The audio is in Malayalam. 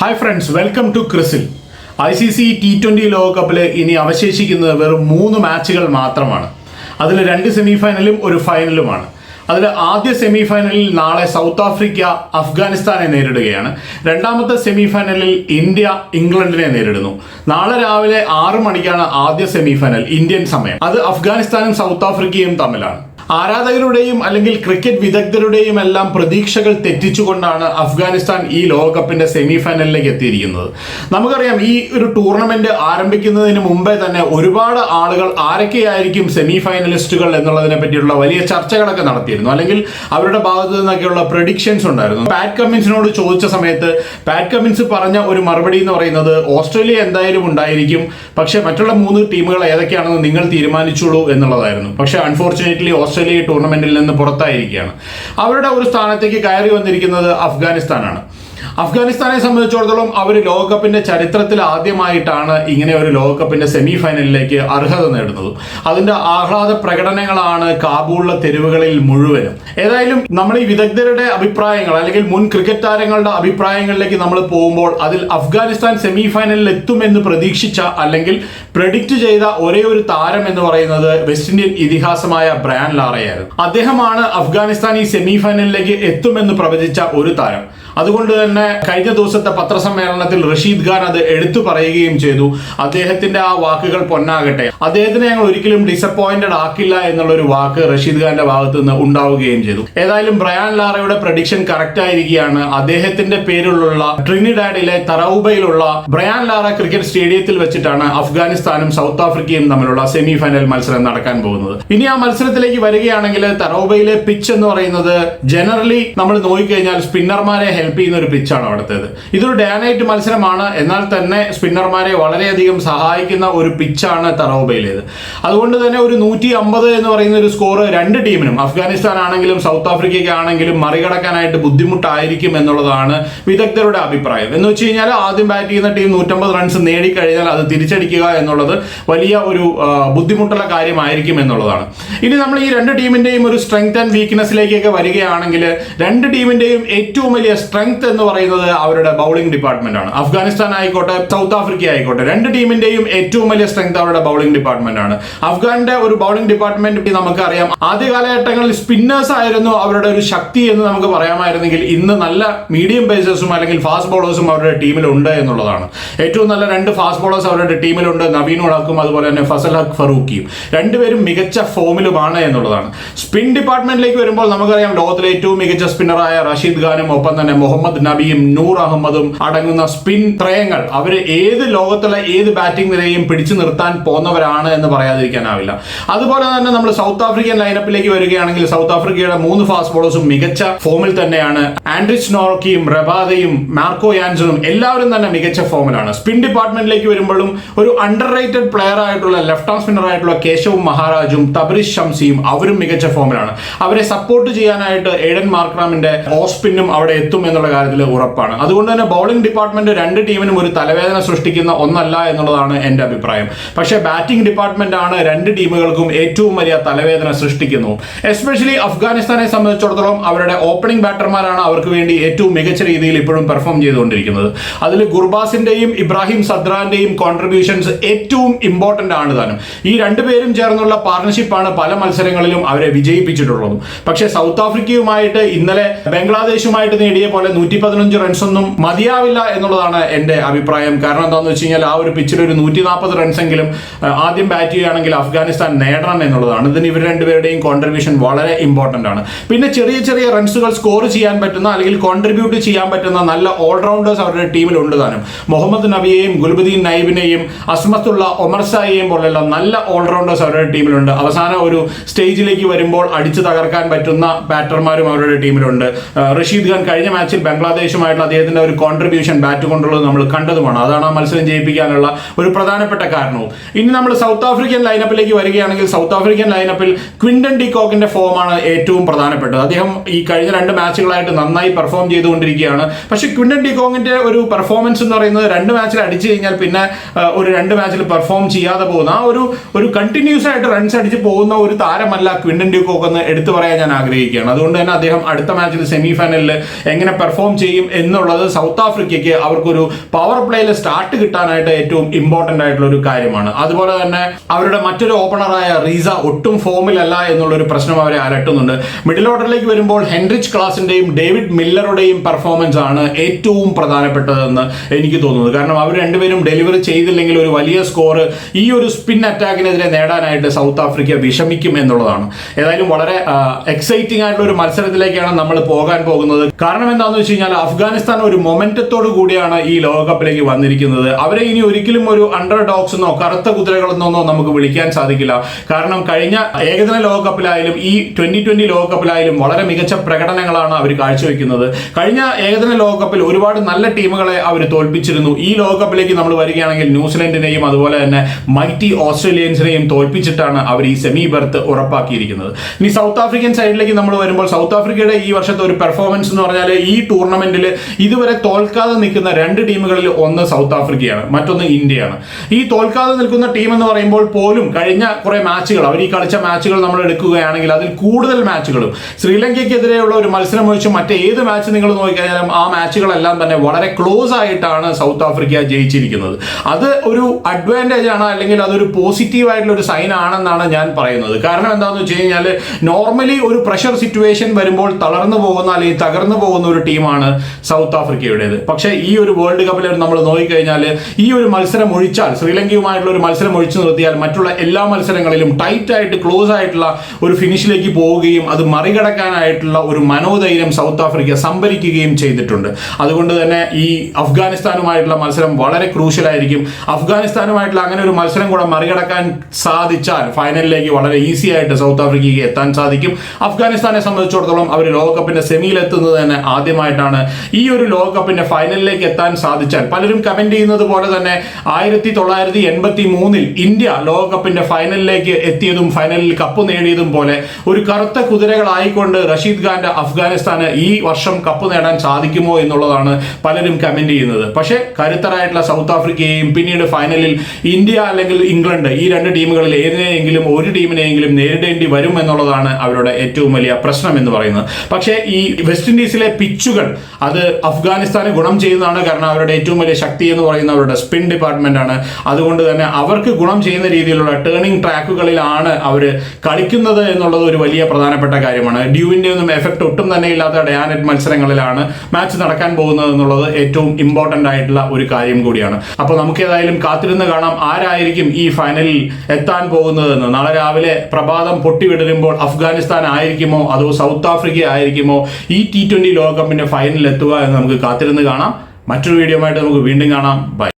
Hi friends welcome to CRISIL I C C T twenty ലോകകപ്പിൽ ഇനി അവശേഷിക്കുന്നത് വെറും മൂന്ന് മാച്ചുകൾ മാത്രമാണ്. അതിൽ രണ്ട് സെമി ഫൈനലും ഒരു ഫൈനലുമാണ് അതിൽ ആദ്യ സെമി ഫൈനലിൽ നാളെ സൗത്ത് ആഫ്രിക്ക അഫ്ഗാനിസ്ഥാനെ നേരിടുകയാണ്. രണ്ടാമത്തെ സെമി ഫൈനലിൽ ഇന്ത്യ ഇംഗ്ലണ്ടിനെ നേരിടുന്നു. നാളെ രാവിലെ ആറ് മണിക്കാണ് ആദ്യ സെമി ഫൈനൽ ഇന്ത്യൻ സമയം. അത് അഫ്ഗാനിസ്ഥാനും സൗത്ത് ആഫ്രിക്കയും തമ്മിലാണ്. ആരാധകരുടെയും അല്ലെങ്കിൽ ക്രിക്കറ്റ് വിദഗ്ധരുടെയും എല്ലാം പ്രതീക്ഷകൾ തെറ്റിച്ചുകൊണ്ടാണ് അഫ്ഗാനിസ്ഥാൻ ഈ ലോകകപ്പിന്റെ സെമി ഫൈനലിലേക്ക് എത്തിയിരിക്കുന്നത്. നമുക്കറിയാം ഈ ഒരു ടൂർണമെന്റ് ആരംഭിക്കുന്നതിന് മുമ്പേ തന്നെ ഒരുപാട് ആളുകൾ ആരൊക്കെയായിരിക്കും സെമി ഫൈനലിസ്റ്റുകൾ എന്നുള്ളതിനെ പറ്റിയുള്ള വലിയ ചർച്ചകളൊക്കെ നടത്തിയിരുന്നു. അല്ലെങ്കിൽ അവരുടെ ഭാഗത്തു നിന്നൊക്കെയുള്ള പ്രഡിക്ഷൻസ് ഉണ്ടായിരുന്നു. പാറ്റ് കമ്മിൻസിനോട് ചോദിച്ച സമയത്ത് പാറ്റ് കമ്മിൻസ് പറഞ്ഞ ഒരു മറുപടി എന്ന് പറയുന്നത് ഓസ്ട്രേലിയ എന്തായാലും ഉണ്ടായിരിക്കും പക്ഷേ മറ്റുള്ള മൂന്ന് ടീമുകൾ ഏതൊക്കെയാണെന്ന് നിങ്ങൾ തീരുമാനിച്ചുള്ളൂ എന്നുള്ളതായിരുന്നു. പക്ഷേ അൺഫോർച്ചുനേറ്റ്ലി ഓസ്ട്രേലിയ ഈ ടൂർണമെന്റിൽ നിന്ന് പുറത്തായിരിക്കുകയാണ്. അവരുടെ ഒരു സ്ഥാനത്തേക്ക് കയറി വന്നിരിക്കുന്നത് അഫ്ഗാനിസ്ഥാനാണ്. അഫ്ഗാനിസ്ഥാനെ സംബന്ധിച്ചിടത്തോളം അവർ ലോകകപ്പിന്റെ ചരിത്രത്തിൽ ആദ്യമായിട്ടാണ് ഇങ്ങനെ ഒരു ലോകകപ്പിന്റെ സെമി ഫൈനലിലേക്ക് അർഹത നേടുന്നത്. അതിന്റെ ആഹ്ലാദ പ്രകടനങ്ങളാണ് കാബൂളിലെ തെരുവുകളിൽ മുഴുവനും. ഏതായാലും നമ്മൾ ഈ വിദഗ്ധരുടെ അഭിപ്രായങ്ങൾ അല്ലെങ്കിൽ മുൻ ക്രിക്കറ്റ് താരങ്ങളുടെ അഭിപ്രായങ്ങളിലേക്ക് നമ്മൾ പോകുമ്പോൾ അതിൽ അഫ്ഗാനിസ്ഥാൻ സെമി ഫൈനലിൽ എത്തുമെന്ന് പ്രതീക്ഷിച്ച അല്ലെങ്കിൽ പ്രഡിക്റ്റ് ചെയ്ത ഒരേ ഒരു താരം എന്ന് പറയുന്നത് വെസ്റ്റ് ഇന്ത്യൻ ഇതിഹാസമായ ബ്രാൻ ലാറയായിരുന്നു. അദ്ദേഹമാണ് അഫ്ഗാനിസ്ഥാൻ ഈ സെമി ഫൈനലിലേക്ക് എത്തുമെന്ന് പ്രവചിച്ച ഒരു താരം. അതുകൊണ്ട് തന്നെ കഴിഞ്ഞ ദിവസത്തെ പത്രസമ്മേളനത്തിൽ റഷീദ് ഖാൻ അത് എടുത്തു പറയുകയും ചെയ്തു. അദ്ദേഹത്തിന്റെ ആ വാക്കുകൾ പൊന്നാകട്ടെ. അദ്ദേഹത്തിനെ ഞങ്ങൾ ഒരിക്കലും ഡിസപ്പോയിന്റഡ് ആക്കില്ല എന്നുള്ള ഒരു വാക്ക് റഷീദ് ഖാന്റെ ഭാഗത്ത് നിന്ന് ഉണ്ടാവുകയും ചെയ്തു. ഏതായാലും ബ്രയാൻ ലാറയുടെ പ്രഡിക്ഷൻ കറക്റ്റ് ആയിരിക്കുകയാണ്. അദ്ദേഹത്തിന്റെ പേരിലുള്ള ട്രിനിഡാഡിലെ തറൌബയിലുള്ള ബ്രയാൻ ലാറ ക്രിക്കറ്റ് സ്റ്റേഡിയത്തിൽ വെച്ചിട്ടാണ് അഫ്ഗാനിസ്ഥാനും സൗത്ത് ആഫ്രിക്കയും തമ്മിലുള്ള സെമി ഫൈനൽ മത്സരം നടക്കാൻ പോകുന്നത്. ഇനി ആ മത്സരത്തിലേക്ക് വരികയാണെങ്കിൽ തറൌബയിലെ പിച്ച് എന്ന് പറയുന്നത് ജനറലി നമ്മൾ നോക്കിക്കഴിഞ്ഞാൽ സ്പിന്നർമാരെ ഹെൽപ്പ് ചെയ്യുന്ന ഒരു പിച്ചാണ് അവിടുത്തേത്. ഇതൊരു ഡേ നൈറ്റ് മത്സരമാണ്. എന്നാൽ തന്നെ സ്പിന്നർമാരെ വളരെയധികം സഹായിക്കുന്ന ഒരു പിച്ചാണ് തറോബയിലേത് അതുകൊണ്ട് തന്നെ ഒരു നൂറ്റി അമ്പത് എന്ന് പറയുന്ന ഒരു സ്കോർ രണ്ട് ടീമിനും അഫ്ഗാനിസ്ഥാൻ ആണെങ്കിലും സൗത്ത് ആഫ്രിക്കയ്ക്ക് ആണെങ്കിലും മറികടക്കാനായിട്ട് ബുദ്ധിമുട്ടായിരിക്കും എന്നുള്ളതാണ് വിദഗ്ധരുടെ അഭിപ്രായം. എന്ന് വെച്ച് കഴിഞ്ഞാൽ ആദ്യം ബാറ്റ് ചെയ്യുന്ന ടീം നൂറ്റമ്പത് റൺസ് നേടിക്കഴിഞ്ഞാൽ അത് തിരിച്ചടിക്കുക എന്നുള്ളത് വലിയ ഒരു ബുദ്ധിമുട്ടുള്ള കാര്യമായിരിക്കും എന്നുള്ളതാണ്. ഇനി നമ്മൾ ഈ രണ്ട് ടീമിന്റെയും ഒരു സ്ട്രെങ്ത് ആൻഡ് വീക്ക്നെസ്സിലേക്കൊക്കെ വരികയാണെങ്കിൽ രണ്ട് ടീമിന്റെയും ഏറ്റവും വലിയ സ്ട്രെങ്ത് എന്ന് പറയുന്നത് അവരുടെ ബൗളിംഗ് ഡിപ്പാർട്ട്മെന്റ് ആണ്. അഫ്ഗാനിസ്ഥാൻ ആയിക്കോട്ടെ സൗത്ത് ആഫ്രിക്ക ആയിക്കോട്ടെ രണ്ട് ടീമിന്റെയും ഏറ്റവും വലിയ സ്ട്രെങ്ത് അവരുടെ ബൗളിംഗ് ഡിപ്പാർട്ട്മെന്റ് ആണ്. അഫ്ഗാന്റെ ഒരു ബൗളിംഗ് ഡിപ്പാർട്ട്മെന്റ് നമുക്കറിയാം. ആദ്യ കാലഘട്ടങ്ങളിൽ സ്പിന്നേഴ്സ് ആയിരുന്നു അവരുടെ ഒരു ശക്തി എന്ന് നമുക്ക് പറയാമായിരുന്നെങ്കിൽ ഇന്ന് നല്ല മീഡിയം പേസേഴ്സും അല്ലെങ്കിൽ ഫാസ്റ്റ് ബോളേഴ്സും അവരുടെ ടീമിൽ ഉണ്ട് എന്നുള്ളതാണ്. ഏറ്റവും നല്ല രണ്ട് ഫാസ്റ്റ് ബോളേഴ്സ് അവരുടെ ടീമിലുണ്ട് നവീൻ ഉളക്കും അതുപോലെ തന്നെ ഫസൽ ഹക് ഫറൂഖിയും. രണ്ടുപേരും മികച്ച ഫോമിലുമാണ് എന്നുള്ളതാണ്. സ്പിൻ ഡിപ്പാർട്ട്മെന്റിലേക്ക് വരുമ്പോൾ നമുക്കറിയാം ലോകത്തിലെ ഏറ്റവും മികച്ച സ്പിന്നറായ റഷീദ് ഖാനും ഒപ്പം തന്നെ മുഹമ്മദ് നബിയും നൂർ അഹമ്മദും അടങ്ങുന്ന സ്പിൻ ത്രയങ്ങൾ. അവർ ഏത് ലോകത്തുള്ള ഏത് ബാറ്റിംഗ് നിരയും പിടിച്ചു നിർത്താൻ പോകുന്നവരാണ് എന്ന് പറയാതിരിക്കാനാവില്ല. അതുപോലെ തന്നെ നമ്മൾ സൗത്ത് ആഫ്രിക്കൻ ലൈനപ്പിലേക്ക് വരികയാണെങ്കിൽ സൗത്ത് ആഫ്രിക്കയുടെ മൂന്ന് ഫാസ്റ്റ് ബോളേഴ്സും മികച്ച ഫോമിൽ തന്നെയാണ്. ആൻഡ്രിസ് നോർക്കിയും റബാദയും മാർക്കോ യാൻസണും എല്ലാവരും തന്നെ മികച്ച ഫോമിലാണ് സ്പിൻ ഡിപ്പാർട്ട്മെന്റിലേക്ക് വരുമ്പോഴും ഒരു അണ്ടർ റേറ്റഡ് പ്ലെയർ ആയിട്ടുള്ള ലെഫ്റ്റ് ആം സ്പിന്നർ ആയിട്ടുള്ള കേശവും മഹാരാജും തബ്രിസ് ഷംസിയും അവരും മികച്ച ഫോമിലാണ് അവരെ സപ്പോർട്ട് ചെയ്യാനായിട്ട് ഏഡൻ മാർക്രാമിന്റെ ഓസ്പിന്നും അവിടെ എത്തും എന്നുള്ള കാര്യത്തിൽ ഉറപ്പാണ്. അതുകൊണ്ട് തന്നെ ബൗളിംഗ് ഡിപ്പാർട്ട്മെന്റ് രണ്ട് ടീമിനും ഒരു തലവേദന സൃഷ്ടിക്കുന്ന ഒന്നല്ല എന്നുള്ളതാണ് എന്റെ അഭിപ്രായം. പക്ഷേ ബാറ്റിംഗ് ഡിപ്പാർട്ട്മെന്റ് ആണ് രണ്ട് ടീമുകൾക്കും ഏറ്റവും വലിയ തലവേദന സൃഷ്ടിക്കുന്നു. എസ്പെഷ്യലി അഫ്ഗാനിസ്ഥാനെ സംബന്ധിച്ചിടത്തോളം അവരുടെ ഓപ്പണിംഗ് ബാറ്റർമാരാണ് അവർക്ക് വേണ്ടി ഏറ്റവും മികച്ച രീതിയിൽ ഇപ്പോഴും പെർഫോം ചെയ്തുകൊണ്ടിരിക്കുന്നത്. അതിൽ ഗുർബാസിന്റെയും ഇബ്രാഹിം സദ്രാന്റെയും കോൺട്രിബ്യൂഷൻസ് ഏറ്റവും ഇമ്പോർട്ടന്റ് ആണ് താനും. ഈ രണ്ടുപേരും ചേർന്നുള്ള പാർട്ണർഷിപ്പാണ് പല മത്സരങ്ങളിലും അവരെ വിജയിപ്പിച്ചിട്ടുള്ളത്. പക്ഷേ സൗത്ത് ആഫ്രിക്കയുമായിട്ട് ഇന്നലെ ബംഗ്ലാദേശുമായിട്ട് നേടിയ പോലെ നൂറ്റി പതിനഞ്ച് റൺസ് ഒന്നും മതിയാവില്ല എന്നുള്ളതാണ് എന്റെ അഭിപ്രായം. കാരണം എന്താണെന്ന് വെച്ച് കഴിഞ്ഞാൽ ആ ഒരു പിച്ചിൽ ഒരു നൂറ്റി നാൽപ്പത് റൺസെങ്കിലും ആദ്യം ബാറ്റ് ചെയ്യുകയാണെങ്കിൽ അഫ്ഗാനിസ്ഥാൻ നേടണം എന്നുള്ളതാണ്. ഇതിന് ഇവർ രണ്ടുപേരുടെയും കോൺട്രിബ്യൂഷൻ വളരെ ഇമ്പോർട്ടന്റ് ആണ്. പിന്നെ ചെറിയ ചെറിയ റൺസുകൾ സ്കോർ ചെയ്യാൻ പറ്റുന്ന അല്ലെങ്കിൽ കോൺട്രിബ്യൂട്ട് ചെയ്യാൻ പറ്റുന്ന നല്ല ഓൾറൗണ്ടേഴ്സ് അവരുടെ ടീമിൽ ഉണ്ട് താനും. മുഹമ്മദ് നബിയെയും ഗുൽബുദ്ദീൻ നൈബിനെയും അസ്മത്തുള്ള ഒമർ സായിയെയും പോലെയുള്ള നല്ല ഓൾറൗണ്ടേഴ്സ് അവരുടെ ടീമിലുണ്ട് അവസാന ഒരു സ്റ്റേജിലേക്ക് വരുമ്പോൾ അടിച്ചു തകർക്കാൻ പറ്റുന്ന ബാറ്റർമാരും അവരുടെ ടീമിലുണ്ട് റഷീദ് ഖാൻ കഴിഞ്ഞ മാച്ചിൽ ബംഗ്ലാദേശുമായിട്ടുള്ള അദ്ദേഹത്തിന്റെ ഒരു കോൺട്രിബ്യൂഷൻ ബാറ്റ് കൊണ്ടുള്ളത് നമ്മൾ കണ്ടതുമാണ്. അതാണ് ആ മത്സരം ജയിപ്പിക്കാനുള്ള ഒരു പ്രധാനപ്പെട്ട കാരണവും. ഇനി നമ്മൾ സൗത്ത് ആഫ്രിക്കൻ ലൈനപ്പിലേക്ക് വരികയാണെങ്കിൽ സൗത്ത് ആഫ്രിക്കൻ ലൈനപ്പിൽ ക്വിന്റൺ ഡിക്കോക്കിന്റെ ഫോമാണ് ഏറ്റവും പ്രധാനപ്പെട്ടത്. അദ്ദേഹം ഈ കഴിഞ്ഞ രണ്ട് മാച്ചുകളായിട്ട് നന്നായി പെർഫോം ചെയ്തുകൊണ്ടിരിക്കുകയാണ്. പക്ഷേ ക്വിന്റൺ ഡിക്കോങ്ങിന്റെ ഒരു പെർഫോമൻസ് എന്ന് പറയുന്നത് രണ്ട് മാച്ചിൽ അടിച്ചു കഴിഞ്ഞാൽ പിന്നെ ഒരു രണ്ട് മാച്ചിൽ പെർഫോം ചെയ്യാതെ പോകുന്ന. ആ ഒരു ഒരു കണ്ടിന്യൂസ് ആയിട്ട് റൺസ് അടിച്ച് പോകുന്ന ഒരു താരമല്ല ക്വിൻഡൻ ഡിക്കോക്ക് എന്ന് എടുത്തു പറയാൻ ഞാൻ ആഗ്രഹിക്കുകയാണ്. അതുകൊണ്ട് തന്നെ അദ്ദേഹം അടുത്ത മാച്ചിൽ സെമി ഫൈനലിൽ എങ്ങനെ പെർഫോം ചെയ്യും എന്നുള്ളത് സൗത്ത് ആഫ്രിക്കയ്ക്ക് അവർക്കൊരു പവർ പ്ലേയിൽ സ്റ്റാർട്ട് കിട്ടാനായിട്ട് ഏറ്റവും ഇമ്പോർട്ടന്റ് ആയിട്ടുള്ള ഒരു കാര്യമാണ്. അതുപോലെ തന്നെ അവരുടെ മറ്റൊരു ഓപ്പണറായ റീസ ഒട്ടും ഫോമിലല്ല എന്നുള്ളൊരു പ്രശ്നം അവരെ അലട്ടുന്നുണ്ട്. മിഡിൽ ഓർഡറിലേക്ക് വരുമ്പോൾ ഹെൻറിച്ച് ക്ലാസിന്റെയും ഡേവിഡ് മില്ലറുടെയും പെർഫോമൻസ് ആണ് ഏറ്റവും പ്രധാനപ്പെട്ടതെന്ന് എനിക്ക് തോന്നുന്നത്. കാരണം അവർ രണ്ടുപേരും ഡെലിവറി ചെയ്തില്ലെങ്കിൽ ഒരു വലിയ സ്കോർ ഈ ഒരു സ്പിൻ അറ്റാക്കിനെതിരെ നേടാനായിട്ട് സൗത്ത് ആഫ്രിക്ക വിഷമിക്കും എന്നുള്ളതാണ്. ഏതായാലും വളരെ എക്സൈറ്റിംഗ് ആയിട്ടുള്ള ഒരു മത്സരത്തിലേക്കാണ് നമ്മൾ പോകാൻ പോകുന്നത്. കാരണം എന്താണെന്ന് വെച്ച് കഴിഞ്ഞാൽ അഫ്ഗാനിസ്ഥാൻ ഒരു മൊമെന്റത്തോടു കൂടിയാണ് ഈ ലോകകപ്പിലേക്ക് വന്നിരിക്കുന്നത്. അവരെ ഇനി ഒരിക്കലും ഒരു അണ്ടർ ഡോഗ്സ് എന്നോ കറുത്ത കുതിരകളെന്നോ നമുക്ക് വിളിക്കാൻ സാധിക്കില്ല. കാരണം കഴിഞ്ഞ ഏകദിന ലോകകപ്പിലായാലും ഈ ട്വന്റി ട്വന്റി ലോകകപ്പിലായാലും വളരെ മികച്ച പ്രകടനങ്ങളാണ് അവർ കാഴ്ചവെക്കുന്നത്. കഴിഞ്ഞ ഏകദിന ലോകകപ്പിൽ ഒരുപാട് നല്ല ടീമുകളെ അവർ തോൽപ്പിച്ചിരുന്നു. ഈ ലോകകപ്പിലേക്ക് നമ്മൾ വരികയാണെങ്കിൽ ന്യൂസിലൻഡിനെയും അതുപോലെ തന്നെ മൈറ്റി ഓസ്ട്രേലിയൻസിനെയും തോൽപ്പിച്ചിട്ടാണ് അവർ ഈ സെമി ബർത്ത് ഉറപ്പാക്കിയിരിക്കുന്നത്. ഇനി സൗത്ത് ആഫ്രിക്കൻ സൈഡിലേക്ക് നമ്മൾ വരുമ്പോൾ സൗത്ത് ആഫ്രിക്കയുടെ ഈ വർഷത്തെ ഒരു പെർഫോമൻസ് എന്ന് പറഞ്ഞാൽ ഈ ടൂർണമെന്റിൽ ഇതുവരെ തോൽക്കാതെ നിൽക്കുന്ന രണ്ട് ടീമുകളിൽ ഒന്ന് സൗത്ത് ആഫ്രിക്കയാണ് മറ്റൊന്ന് ഇന്ത്യയാണ്. ഈ തോൽക്കാതെ നിൽക്കുന്ന ടീം എന്ന് പറയുമ്പോൾ പോലും കഴിഞ്ഞ കുറെ മാച്ചുകൾ അവർ ഈ കളിച്ച മാച്ചുകൾ നമ്മൾ എടുക്കുകയാണെങ്കിൽ അതിൽ കൂടുതൽ മാച്ചുകളും. ശ്രീലങ്കയ്ക്കെതിരെയുള്ള ഒരു മത്സരം ഒഴിച്ച് മറ്റേത് മാച്ച് നിങ്ങൾ നോക്കിക്കഴിഞ്ഞാലും ആ മാച്ചുകളെല്ലാം തന്നെ വളരെ ക്ലോസ് ആയിട്ടാണ് സൗത്ത് ആഫ്രിക്ക ജയിച്ചിരിക്കുന്നത്. അത് ഒരു അഡ്വാന്റേജ് ആണ് അല്ലെങ്കിൽ അതൊരു പോസിറ്റീവ് ആയിട്ടുള്ള ഒരു സൈൻ ആണെന്നാണ് ഞാൻ പറയുന്നത്. കാരണം എന്താണെന്ന് വെച്ച് കഴിഞ്ഞാൽ നോർമലി ഒരു പ്രഷർ സിറ്റുവേഷൻ വരുമ്പോൾ തളർന്നു പോകുന്ന അല്ലെങ്കിൽ തകർന്നു പോകുന്ന ഒരു ടീമാണ് സൗത്ത് ആഫ്രിക്കയുടേത്. പക്ഷേ ഈ ഒരു വേൾഡ് കപ്പിൽ നമ്മൾ നോക്കിക്കഴിഞ്ഞാൽ ഈ ഒരു മത്സരം ഒഴിച്ചാൽ ശ്രീലങ്കയുമായിട്ടുള്ള ഒരു മത്സരം ഒഴിച്ചു നിർത്തിയാൽ മറ്റുള്ള എല്ലാ മത്സരങ്ങളിലും ടൈറ്റ് ആയിട്ട് ക്ലോസ് ആയിട്ടുള്ള ഒരു ഫിനിഷിലേക്ക് പോവുകയും അത് മറികടക്കാനായിട്ടുള്ള ഒരു മനോധൈര്യം സൗത്ത് ആഫ്രിക്ക സംഭരിക്കുകയും ചെയ്തിട്ടുണ്ട്. അതുകൊണ്ട് തന്നെ ഈ അഫ്ഗാനിസ്ഥാനുമായിട്ടുള്ള മത്സരം വളരെ ക്രൂഷ്യൽ ആയിരിക്കും അഫ്ഗാനിസ്ഥാനുമായിട്ടുള്ള അങ്ങനെ ഒരു മത്സരം കൂടെ മറികടക്കാൻ സാധിച്ചാൽ ഫൈനലിലേക്ക് വളരെ ഈസി ആയിട്ട് സൗത്ത് ആഫ്രിക്കയ്ക്ക് എത്താൻ സാധിക്കും. അഫ്ഗാനിസ്ഥാനെ സംബന്ധിച്ചിടത്തോളം അവർ ലോകകപ്പിന്റെ സെമിയിൽ എത്തുന്നത് തന്നെ ആദ്യമായിട്ടാണ് ഈ ഒരു ലോകകപ്പിന്റെ ഫൈനലിലേക്ക് എത്താൻ സാധിച്ചാൽ. പലരും കമന്റ് ചെയ്യുന്നത് പോലെ തന്നെ ആയിരത്തി തൊള്ളായിരത്തി എൺപത്തി മൂന്നിൽ ഇന്ത്യ ലോകകപ്പിന്റെ ഫൈനലിലേക്ക് എത്തിയതും ഫൈനലിൽ കപ്പ് നേടിയതും പോലെ ഒരു കറുത്ത കുതിരകളായിക്കൊണ്ട് റഷീദ് ഖാന്റെ അഫ്ഗാനിസ്ഥാന് ഈ വർഷം കപ്പ് നേടാൻ സാധിക്കുമോ എന്നുള്ളതാണ് പലരും കമന്റ് ചെയ്യുന്നത്. പക്ഷേ കരുത്തരായിട്ടുള്ള സൗത്ത് ആഫ്രിക്കയെയും പിന്നീട് ഫൈനലിൽ ഇന്ത്യ അല്ലെങ്കിൽ ഇംഗ്ലണ്ട് ഈ രണ്ട് ടീമുകളിൽ ഏതിനെയെങ്കിലും ഒരു ടീമിനെയെങ്കിലും നേരിടേണ്ടി വരും എന്നുള്ളതാണ് അവരുടെ ഏറ്റവും വലിയ പ്രശ്നം എന്ന് പറയുന്നത്. പക്ഷേ ഈ വെസ്റ്റ് ഇൻഡീസിലെ പിച്ചുകൾ അത് അഫ്ഗാനിസ്ഥാന് ഗുണം ചെയ്യുന്നതാണ് കാരണം അവരുടെ ഏറ്റവും വലിയ ശക്തി എന്ന് പറയുന്ന അവരുടെ സ്പിൻ ഡിപ്പാർട്ട്മെന്റ് ആണ്. അതുകൊണ്ട് തന്നെ അവർക്ക് ഗുണം ചെയ്യുന്ന രീതിയിലുള്ള ടേണിംഗ് ട്രാക്കുകളിലാണ് അവർ കളിക്കുന്നത് എന്നുള്ളത് ഒരു വലിയ പ്രധാനപ്പെട്ട കാര്യമാണ്. ഡ്യൂവിന്റെ ഒന്നും എഫക്ട് ഒട്ടും തന്നെ ഇല്ലാത്ത ഡയാനറ്റ് മത്സരങ്ങളിലാണ് മാച്ച് നടക്കാൻ പോകുന്നത് എന്നുള്ളത് ഏറ്റവും ഇമ്പോർട്ടന്റ് ആയിട്ടുള്ള ഒരു കാര്യം കൂടിയാണ്. അപ്പോൾ നമുക്ക് ഏതായാലും കാത്തിരുന്ന് കാണാം ആരായിരിക്കും ഈ ഫൈനലിൽ എത്താൻ പോകുന്നതെന്ന്. നാളെ രാവിലെ പ്രഭാതം പൊട്ടിവിടരുമ്പോൾ അഫ്ഗാനിസ്ഥാൻ ആയിരിക്കുമോ? അതോ സൗത്ത് ആഫ്രിക്ക ആയിരിക്കുമോ ഈ ടി ട്വന്റി ലോകകപ്പിന്റെ ഫൈനലിൽ എത്തുക എന്ന് നമുക്ക് കാത്തിരുന്ന് കാണാം. മറ്റൊരു വീഡിയോ ആയിട്ട് നമുക്ക് വീണ്ടും കാണാം. ബൈ